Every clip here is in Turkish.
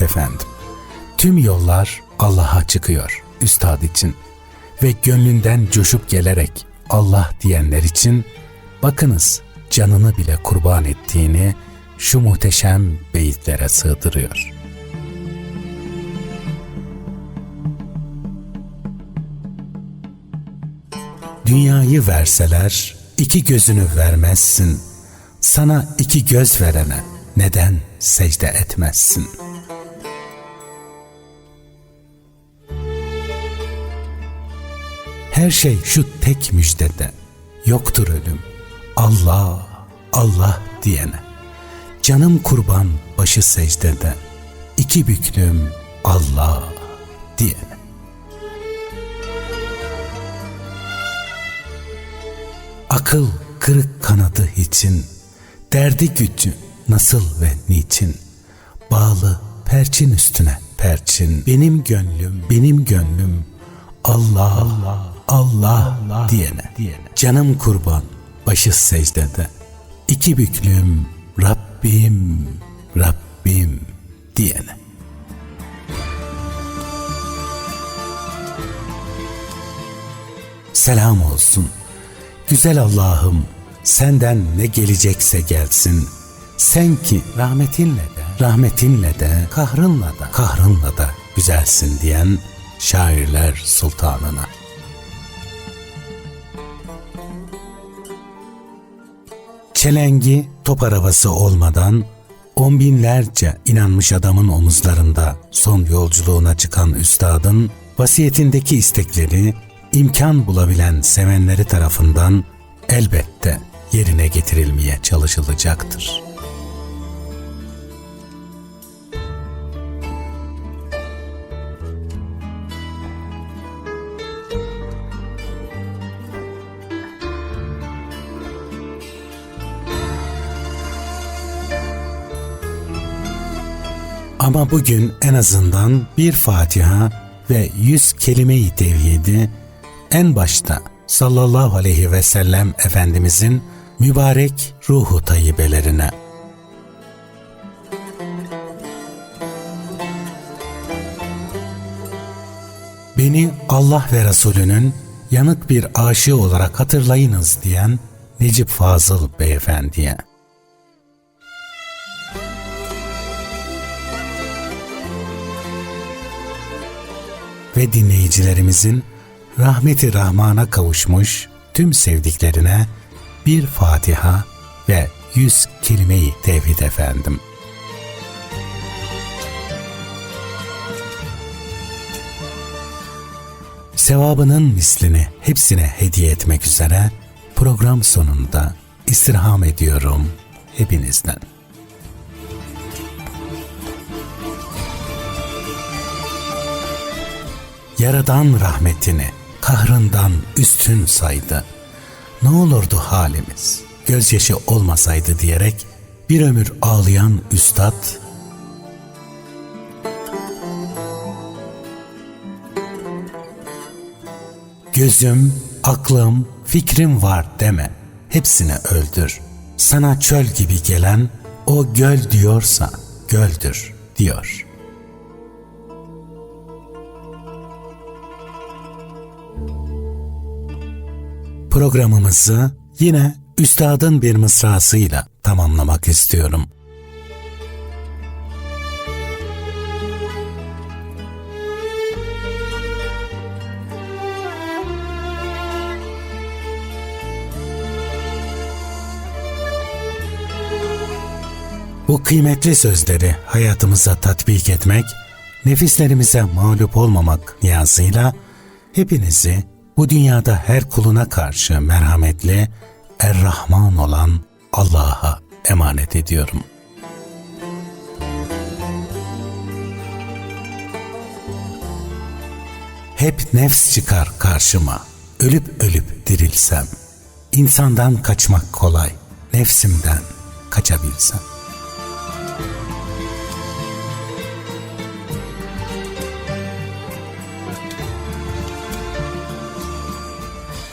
Evet efendim. Tüm yollar Allah'a çıkıyor üstad için ve gönlünden coşup gelerek Allah diyenler için bakınız canını bile kurban ettiğini şu muhteşem beyitlere sığdırıyor. Dünyayı verseler iki gözünü vermezsin. Sana iki göz verene neden secde etmezsin? Her şey şu tek müjdede. Yoktur ölüm. Allah, Allah diyene. Canım kurban başı secdede. İki büklüm Allah diyene. Akıl kırık kanadı için, derdi gücü nasıl ve niçin, bağlı perçin üstüne perçin, benim gönlüm, benim gönlüm, Allah, Allah, Allah, Allah diyene, diyene, canım kurban, başı secdede, iki büklüm, Rabbim, Rabbim diyene. Selam olsun Güzel Allah'ım senden ne gelecekse gelsin. Sen ki rahmetinle de, rahmetinle de, kahrınla da, kahrınla da güzelsin diyen şairler sultanına. Çelengi top arabası olmadan on binlerce inanmış adamın omuzlarında son yolculuğuna çıkan üstadın vasiyetindeki istekleri imkan bulabilen sevenleri tarafından elbette yerine getirilmeye çalışılacaktır. Ama bugün en azından bir Fatiha ve yüz kelime-i tevhidi en başta sallallahu aleyhi ve sellem Efendimizin mübarek ruhu tayyibelerine. Beni Allah ve Resulünün yanık bir aşığı olarak hatırlayınız diyen Necip Fazıl Beyefendiye. Ve dinleyicilerimizin rahmeti Rahman'a kavuşmuş tüm sevdiklerine bir Fatiha ve yüz kelimeyi tevhid efendim. Sevabının mislini hepsine hediye etmek üzere program sonunda istirham ediyorum hepinizden. Yaradan rahmetini kahrından üstün saydı. Ne olurdu halimiz gözyaşı olmasaydı diyerek bir ömür ağlayan üstad Gözüm, aklım, fikrim var deme. Hepsini öldür. Sana çöl gibi gelen o göl diyorsa göldür diyor.'' Programımızı yine üstadın bir mısrasıyla tamamlamak istiyorum. Bu kıymetli sözleri hayatımıza tatbik etmek, nefislerimize mağlup olmamak niyazıyla hepinizi bu dünyada her kuluna karşı merhametli, Er-Rahman olan Allah'a emanet ediyorum. Hep nefs çıkar karşıma, ölüp ölüp dirilsem. İnsandan kaçmak kolay, nefsimden kaçabilsem.''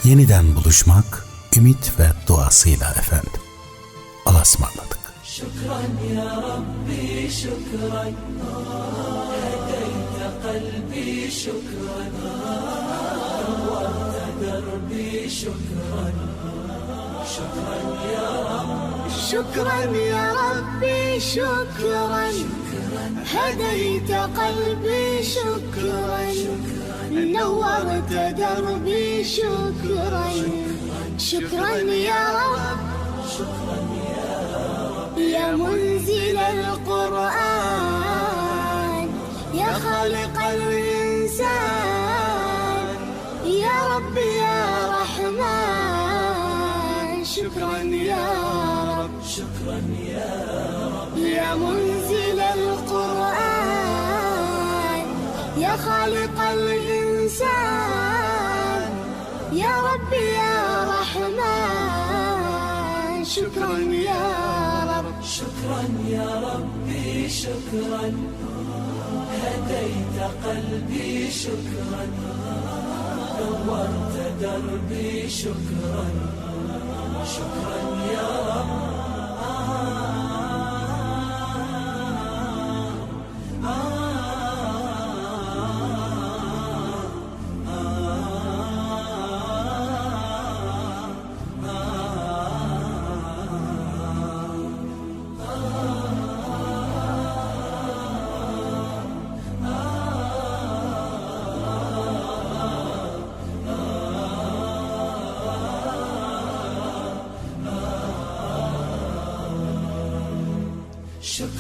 yeniden buluşmak ümit ve duasıyla efendim. Alasmarladık. شكرا يا ربي شكرا هديت قلبي شكرا نورت دربي شكرا شكرا يا رب شكرا يا ربي شكرا هديت قلبي شكرا نورت دربي شكرا. شكرا يا رب يا منزل القرآن يا خالق الإنسان. يا رب يا رحمن شكرا يا رب شكرا يا رب يا منزل القرآن. يا خالق الإنسان يا رب يا رحمن. شكرا يا رب. شكرا يا ربي شكرا. هديت قلبي شكرا. نورت دربي شكرا. شكرا يا رب.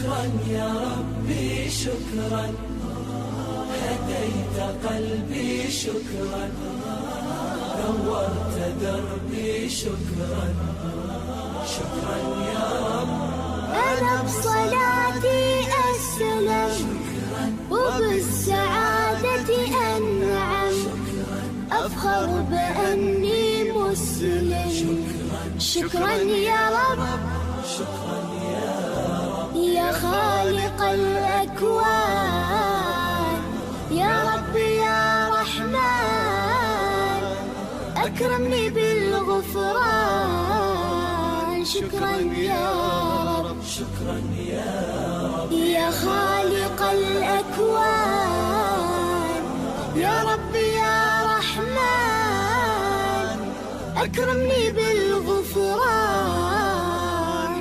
شكرا يا ربي شكرا. هديت قلبي شكرا. نورت دربي شكرا. شكرا يا رب. أنا بصلاتي أسلم وبالسعادة أنعم. أفخر بأني مسلم. شكرا. يا رب. شكرا يا خالق الأكوان. يا رب يا رحمن أكرمني بالغفران. شكرا يا رب. شكرا يا رب يا خالق الأكوان. يا رب يا رحمن أكرمني بالغفران.